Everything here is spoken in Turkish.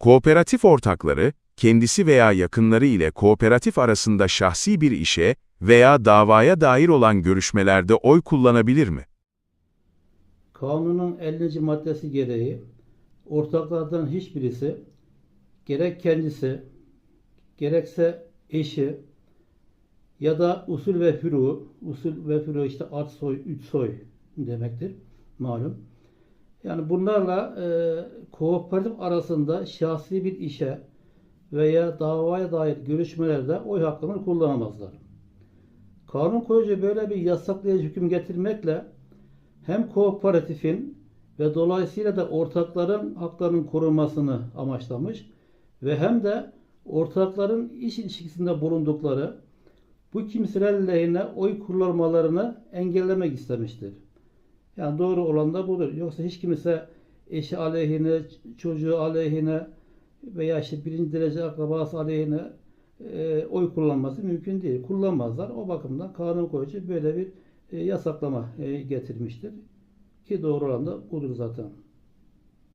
Kooperatif ortakları, kendisi veya yakınları ile kooperatif arasında şahsi bir işe veya davaya dair olan görüşmelerde oy kullanabilir mi? Kanunun 50. maddesi gereği ortaklardan hiçbirisi gerek kendisi gerekse eşi ya da usul ve furu, usul ve furu işte art soy, üç soy demektir malum. Yani bunlarla e, kooperatif arasında şahsi bir işe veya davaya dair görüşmelerde oy haklarını kullanamazlar. Kanun koyucu böyle bir yasaklayıcı hüküm getirmekle hem kooperatifin ve dolayısıyla da ortakların haklarının korunmasını amaçlamış ve hem de ortakların iş ilişkisinde bulundukları bu kimseler lehine oy kullanmalarını engellemek istemiştir. Yani doğru olan da budur. Yoksa hiç kimse eşi aleyhine, çocuğu aleyhine veya işte birinci derece akrabası aleyhine e, oy kullanması mümkün değil. Kullanmazlar. O bakımdan kanun koyucu böyle bir e, yasaklama e, getirmiştir. Ki doğru olan da budur zaten.